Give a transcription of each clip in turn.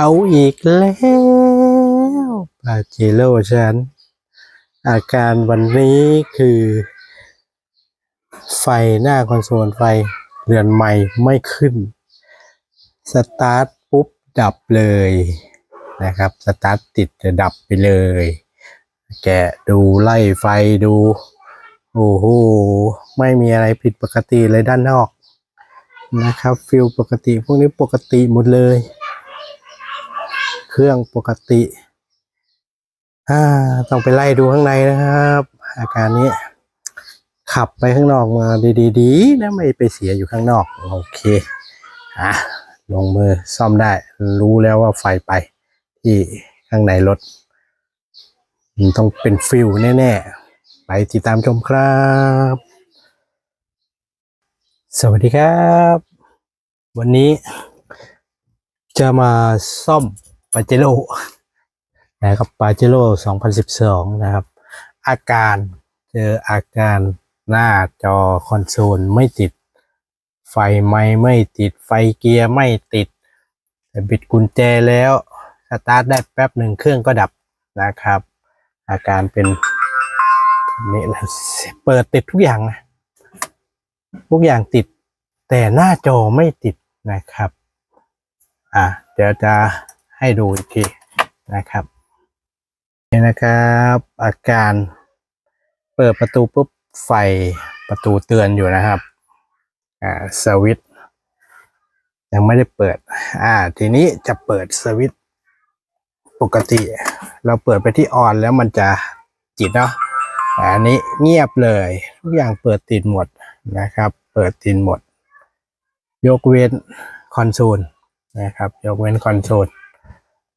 เอาอีกแล้วปาจิโร่ฉัน อาการวันนี้คือ ไฟหน้าคอนโซลไฟเรือนใหม่ไม่ขึ้น สตาร์ทปุ๊บ ดับเลยนะครับ สตาร์ทติดจะดับไปเลย แกะดูไล่ไฟดู โอ้โห ไม่มีอะไรผิดปกติเลยด้านนอกนะครับฟิลปกติพวกนี้ปกติหมดเลย เครื่องปกติต้องไปไล่ดูข้างในนะครับ อาการนี้ ขับไปข้างนอกมาดีๆนะไม่ไปเสียอยู่ข้างนอก โอเคอะลงมือซ่อมได้ รู้แล้วว่าไฟไป ที่ข้างในรถมันต้องเป็นฟิลแน่ๆ ไปติดตามชมครับ สวัสดีครับ วันนี้จะมาซ่อม ปาเจโร่นะครับปาเจโร่2012 นะครับ อาการเจออาการหน้าจอคอนโซลไม่ติด ไฟไม่ไม่ติดไฟเกียร์ไม่ติดแต่บิดกุญแจแล้วสตาร์ทได้แป๊บหนึ่งเครื่องก็ดับนะครับ อาการเป็นนี่นะเปิดติดทุกอย่างนะทุกอย่างติด แต่หน้าจอไม่ติดนะครับ อะเดี๋ยวจะ ให้ดูอีกทีนะครับนี่นะครับ อาการเปิดประตูปุ๊บไฟประตูเตือนอยู่นะครับอ่าสวิตยังไม่ได้เปิด อ่า ทีนี้จะเปิดสวิตปกติ เราเปิดไปที่ออนแล้วมันจะจิตเนาะอันนี้เงียบเลยทุกอย่างเปิดติดหมดนะครับ เปิดติดหมด ยกเว้นคอนโซลนะครับ ยกเว้นคอนโซล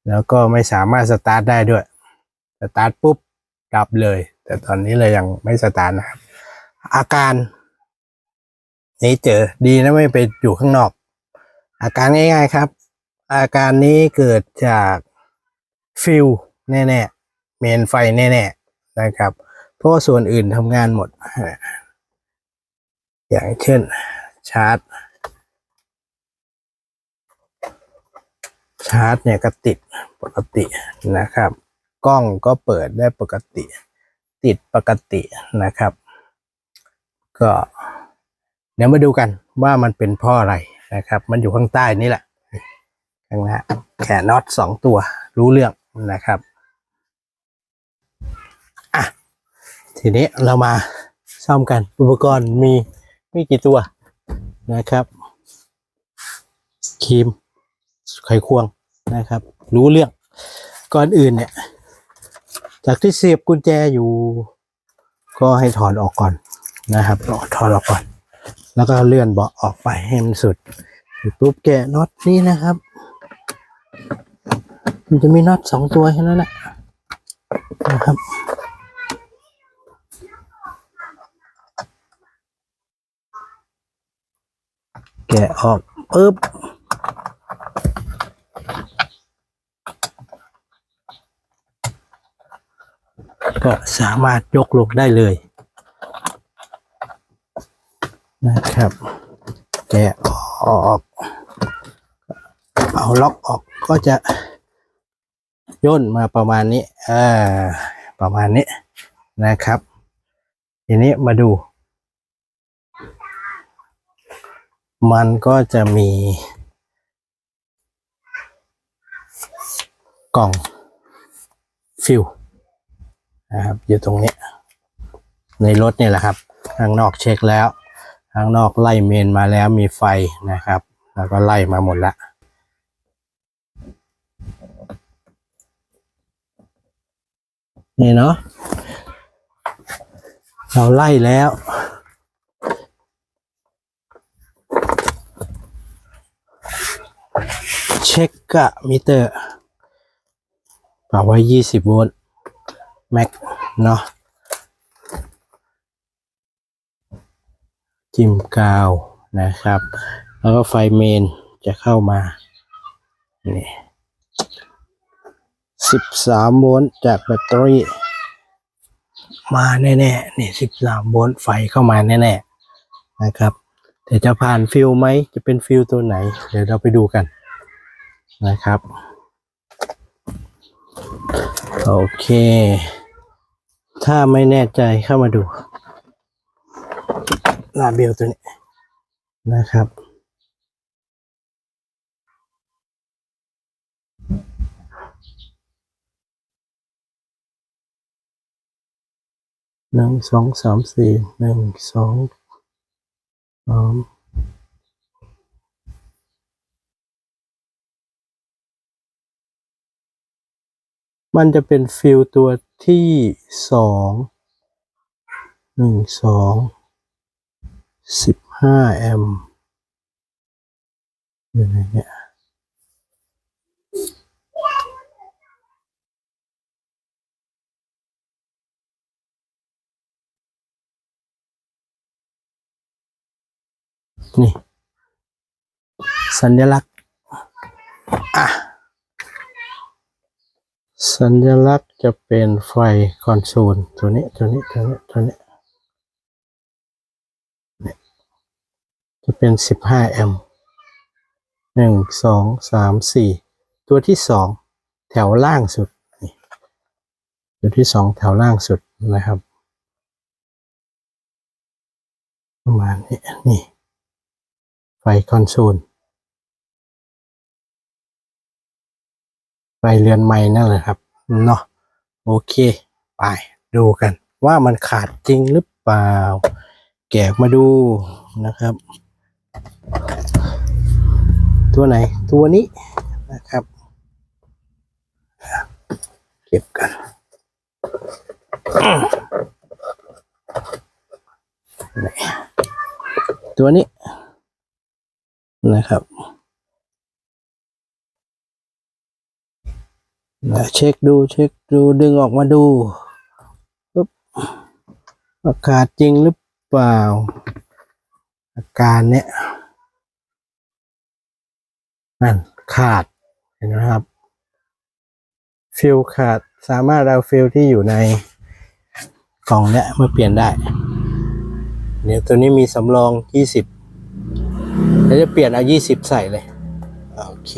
แล้วก็ไม่สามารถสตาร์ทได้ด้วย สตาร์ทปุ๊บดับเลย แต่ตอนนี้เลยยังไม่สตาร์ทนะครับ อาการนี้เจอดีนะไม่ไปอยู่ข้างนอก อาการง่ายๆครับ อาการนี้เกิดจากฟิลแน่ๆเมนไฟแน่ๆนะครับ เพราะว่าส่วนอื่นทำงานหมด อย่างเช่นชาร์จ ชาร์จเนี่ยก็ติดปกตินะครับ กล้องก็เปิดได้ปกติ ติดปกตินะครับ ก็เดี๋ยวมาดูกันว่ามันเป็นพราะอะไรนะครับ มันอยู่ข้างใต้นี่แหละข้างหน้าแขนน็อตสองตัวรู้เรื่องนะครับอะทีนี้เรามาซ่อมกันอุปกรณ์มีมีกี่ตัวนะครับครีมไขควง นะครับ รู้เรื่อง ก่อนอื่นเนี่ย จากที่เสียบกุญแจอยู่ ก็ให้ถอนออกก่อนนะครับถอนออกก่อน แล้วก็เลื่อนเบาะออกไปให้มันสุดปุ๊บแกะน็อตนี้นะครับ มันจะมีน็อตสองตัวแค่นั้นแหละนะครับแกะออกปุ๊บ ก็สามารถยกลงได้เลย นะครับ แกะออก เอาล็อกออกก็จะย่นมาประมาณนี้เออประมาณนี้นะครับ ทีนี้มาดู มันก็จะมี กล่องฟิล นะครับ อยู่ตรงนี้ ในรถเนี่ยแหละครับ ข้างนอกเช็คแล้ว ข้างนอกไล่เมนมาแล้วมีไฟนะครับ แล้วก็ไล่มาหมดละนี่เนาะเราไล่แล้วเช็คกะมิเตอร์ปรับไว้ยี่สิบโวลต์ แม็กเนาะจิ้มกาวนะครับ แล้วก็ไฟเมนจะเข้ามานี่สิบสามโวลต์จากแบตเตอรี่มาแน่ๆนี่สิบสามโวลต์ไฟเข้ามาแน่ๆนะครับแต่จะผ่านฟิลไหมจะเป็นฟิลตัวไหน เดี๋ยวเราไปดูกันนะครับ โอเค ถ้าไม่แน่ใจเข้ามาดูลาเบลตัวนี้นะครับ หนึ่งสองสามสี่หนึ่งสองสามมันจะเป็นฟิลตัว ที่สองหนึ่งสองสิบห้าแอมป์อยู่ไหนเนี่ยนี่ สัญลักษณ์ อะ สัญลักษณ์ จะเป็นไฟคอนโซลตัวนี้ตัวนี้ตัวนี้ตัวนี้เนี่ยจะเป็นสิบห้าแอมป์หนึ่งสองสามสี่ตัวที่สองแถวล่างสุดนี่ตัวที่สองแถวล่างสุดนะครับ ประมาณนี้นี่ ไฟคอนโซลไฟเรือนไม้นั่นแหละครับ เนาะ โอเค ไปดูกันว่ามันขาดจริงหรือเปล่า แกะมาดูนะครับ ตัวไหนตัวนี้นะครับ เก็บกันตัวนี้นะครับนะ เช็คดูเช็คดูดึงออกมาดูปุ๊บอากาศจริงหรือเปล่า อาการเนี้ยนั่นขาดเห็นไหมครับฟิลขาดสามารถเอาฟิลที่อยู่ในกล่องเนี้ยมาเปลี่ยนได้เนี่ยตัวนี้มีสำรองยี่สิบเราจะเปลี่ยนเอายี่สิบใส่เลย โอเค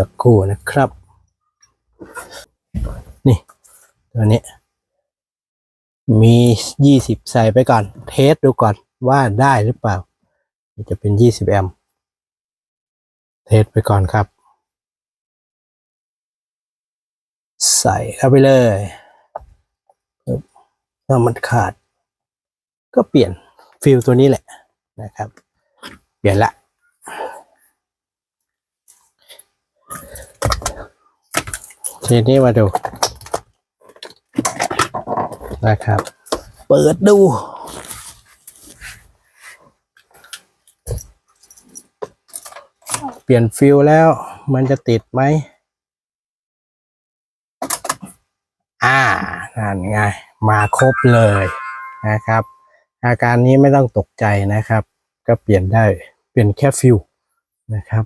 สักครู่นะครับ นี่ ตัวนี้ มียี่สิบใส่ไปก่อน เทสดูก่อนว่าได้หรือเปล่า จะเป็นยี่สิบแอมป์เทสไปก่อนครับ ใส่เข้าไปเลยถ้ามันขาด ก็เปลี่ยนฟิลตัวนี้แหละนะครับ เปลี่ยนละ ทีนี้มาดู นะครับ เปิดดู เปลี่ยนฟิลแล้ว มันจะติดไหม อ่านั่นไง มาครบเลยนะครับ อาการนี้ไม่ต้องตกใจนะครับ ก็เปลี่ยนได้ เปลี่ยนแค่ฟิลนะครับ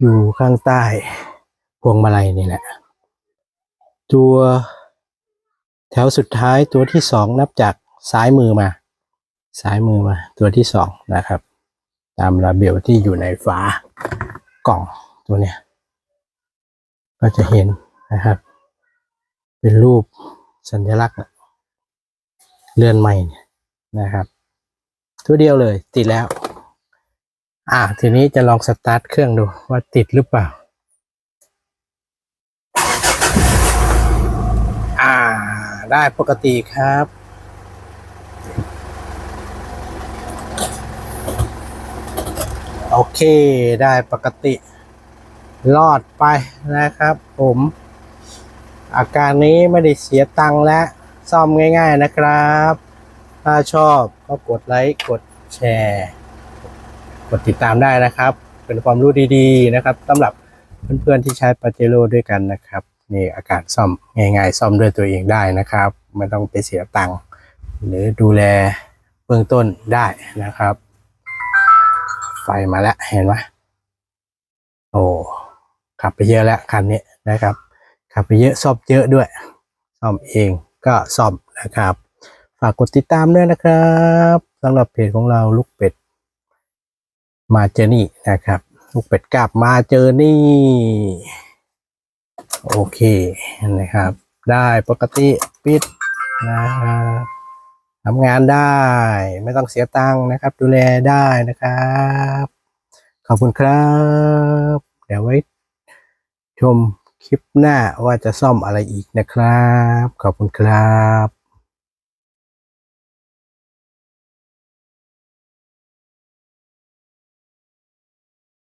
อยู่ข้างใต้ พวงมาลัยนี่แหละ ตัวแถวสุดท้ายตัวที่สองนับจากซ้ายมือมาซ้ายมือมาตัวที่สองนะครับ ตามระเบียบที่อยู่ในฝากล่องตัวเนี้ยก็จะเห็นนะครับ เป็นรูปสัญลักษณ์เลื่อนใหม่นะครับ ตัวเดียวเลยติดแล้ว อ่าทีนี้จะลองสตาร์ทเครื่องดูว่าติดหรือเปล่า ได้ปกติครับ โอเคได้ปกติ รอดไปนะครับ ผม อาการนี้ไม่ได้เสียตังค์และซ่อมง่าย ๆนะครับ ถ้าชอบก็กดไลค์กดแชร์ กดติดตามได้นะครับ เป็นความรู้ดีๆนะครับสำหรับเพื่อนๆที่ใช้ปาเจโร่ด้วยกันนะครับ นี่อาการซ่อมง่ายๆ ซ่อมด้วยตัวเองได้นะครับ ไม่ต้องไปเสียตังค์หรือดูแลเบื้องต้นได้นะครับ ไฟมาแล้วเห็นไหมโอ้ขับไปเยอะแล้วคันนี้นะครับ ขับไปเยอะซ่อมเยอะด้วย ซ่อมเองก็ซ่อมนะครับ ฝากกดติดตามด้วยนะครับสำหรับเพจของเราลูกเป็ด มาเจอนี่นะครับ ลูกเป็ดกลับมาเจอนี่ โอเคนะครับ ได้ปกติปิดนะครับทำงานได้ไม่ต้องเสียตังค์นะครับ ดูแลได้นะครับ ขอบคุณครับ เดี๋ยวไว้ชมคลิปหน้าว่าจะซ่อมอะไรอีกนะครับ ขอบคุณครับ